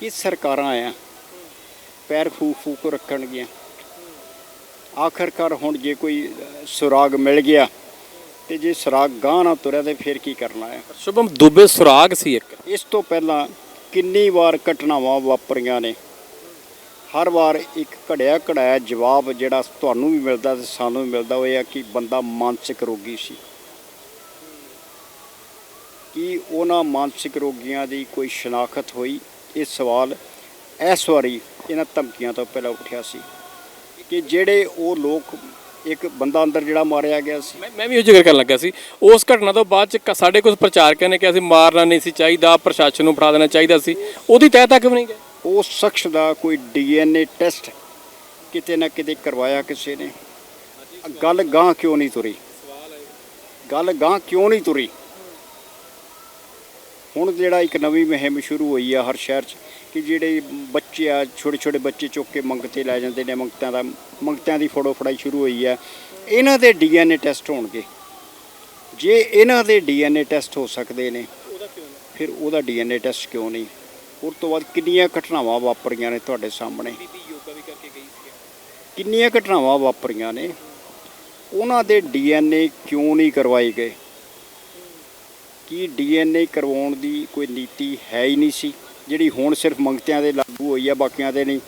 ਕਿ ਸਰਕਾਰਾਂ ਆ ਪੈਰ ਫੂਕ ਫੂਕ ਰੱਖਣਗੀਆਂ। ਆਖਰਕਾਰ ਹੁਣ ਜੇ ਕੋਈ ਸੁਰਾਗ ਮਿਲ ਗਿਆ ਤੇ ਜੇ ਸੁਰਾਗ ਗਾਂ ਨਾ ਤੁਰਿਆ ਤੇ ਫਿਰ ਕੀ ਕਰਨਾ ਹੈ? ਸ਼ੁਭਮ ਦੁਬੇ ਸੁਰਾਗ ਸੀ ਇੱਕ। ਇਸ ਤੋਂ ਪਹਿਲਾਂ ਕਿੰਨੀ ਵਾਰ ਘਟਨਾਵਾਂ ਵਾਪਰੀਆਂ ਨੇ। ਹਰ ਵਾਰ ਇੱਕ ਘੜਿਆ ਘੜਾਇਆ ਜਵਾਬ ਜਿਹੜਾ ਤੁਹਾਨੂੰ ਵੀ ਮਿਲਦਾ ਤੇ ਸਾਨੂੰ ਵੀ ਮਿਲਦਾ ਉਹ ਇਹ ਆ ਕਿ ਬੰਦਾ ਮਾਨਸਿਕ ਰੋਗੀ ਸੀ। ਕੀ ਉਹਨਾਂ ਮਾਨਸਿਕ ਰੋਗੀਆਂ ਦੀ ਕੋਈ ਸ਼ਨਾਖਤ ਹੋਈ? ਇਹ ਸਵਾਲ ਇਸ ਵਾਰੀ ਇਹਨਾਂ ਧਮਕੀਆਂ ਤੋਂ ਪਹਿਲਾਂ ਉੱਠਿਆ ਸੀ ਕਿ ਜਿਹੜੇ ਉਹ ਲੋਕ ਇੱਕ ਬੰਦਾ ਅੰਦਰ ਜਿਹੜਾ ਮਾਰਿਆ ਗਿਆ ਸੀ। ਮੈਂ ਵੀ ਉਹ ਜ਼ਿਕਰ ਕਰਨ ਲੱਗਾ ਸੀ। ਉਸ ਘਟਨਾ ਤੋਂ ਬਾਅਦ ਚ ਸਾਡੇ ਕੁਝ ਪ੍ਰਚਾਰਕਾਂ ਨੇ ਕਿਹਾ ਸੀ ਮਾਰਨਾ ਨਹੀਂ ਸੀ ਚਾਹੀਦਾ ਪ੍ਰਸ਼ਾਸਨ ਨੂੰ ਫੜਾ ਦੇਣਾ ਚਾਹੀਦਾ ਸੀ। ਉਹਦੀ ਤਹਿ ਤੱਕ ਵੀ ਨਹੀਂ ਗਏ। ਉਸ ਸ਼ਖਸ ਦਾ ਕੋਈ ਡੀਐਨਏ ਟੈਸਟ ਕਿਤੇ ਨਾ ਕਿਤੇ ਕਰਵਾਇਆ ਕਿਸੇ ਨੇ। ਗੱਲ ਗਾਂ ਕਿਉਂ ਨਹੀਂ ਤੁਰੀ? ਗੱਲ ਗਾਂ ਕਿਉਂ ਨਹੀਂ ਤੁਰੀ? ਹੁਣ ਜਿਹੜਾ ਇੱਕ ਨਵੀਂ ਮੁਹਿੰਮ ਸ਼ੁਰੂ ਹੋਈ ਆ ਹਰ ਸ਼ਹਿਰ 'ਚ, ਕਿ ਜਿਹੜੇ ਬੱਚੇ ਆ, ਛੋਟੇ ਛੋਟੇ ਬੱਚੇ ਚੁੱਕ ਕੇ ਮੰਗਤੇ ਲੈ ਜਾਂਦੇ ਨੇ, ਮੰਗਤਾਂ ਦਾ ਮੰਗਤਿਆਂ ਦੀ ਫੋਟੋ ਫੜਾਈ ਸ਼ੁਰੂ ਹੋਈ ਆ। ਇਹਨਾਂ ਦੇ ਡੀਐਨਏ ਟੈਸਟ ਹੋਣਗੇ। ਜੇ ਇਹਨਾਂ ਦੇ ਡੀਐਨਏ ਟੈਸਟ ਹੋ ਸਕਦੇ ਨੇ, ਫਿਰ ਉਹਦਾ ਡੀਐਨਏ ਟੈਸਟ ਕਿਉਂ ਨਹੀਂ? ਉਸ ਤੋਂ ਬਾਅਦ ਕਿੰਨੀਆਂ ਘਟਨਾਵਾਂ ਵਾਪਰੀਆਂ ਨੇ ਤੁਹਾਡੇ ਸਾਹਮਣੇ? ਯੋਗਾ ਵੀ ਕਰਕੇ ਗਈ ਕਿੰਨੀਆਂ ਘਟਨਾਵਾਂ ਵਾਪਰੀਆਂ ਨੇ? ਉਹਨਾਂ ਦੇ ਡੀਐਨਏ ਕਿਉਂ ਨਹੀਂ ਕਰਵਾਏ ਗਏ? ਕੀ ਡੀਐਨਏ ਕਰਵਾਉਣ ਦੀ ਕੋਈ ਨੀਤੀ ਹੈ ਹੀ ਨਹੀਂ ਸੀ, ਜਿਹੜੀ ਹੁਣ ਸਿਰਫ ਮੰਗਤਿਆਂ ਦੇ ਲਾਗੂ ਹੋਈ ਆ, ਬਾਕੀਆਂ ਦੇ ਨਹੀਂ।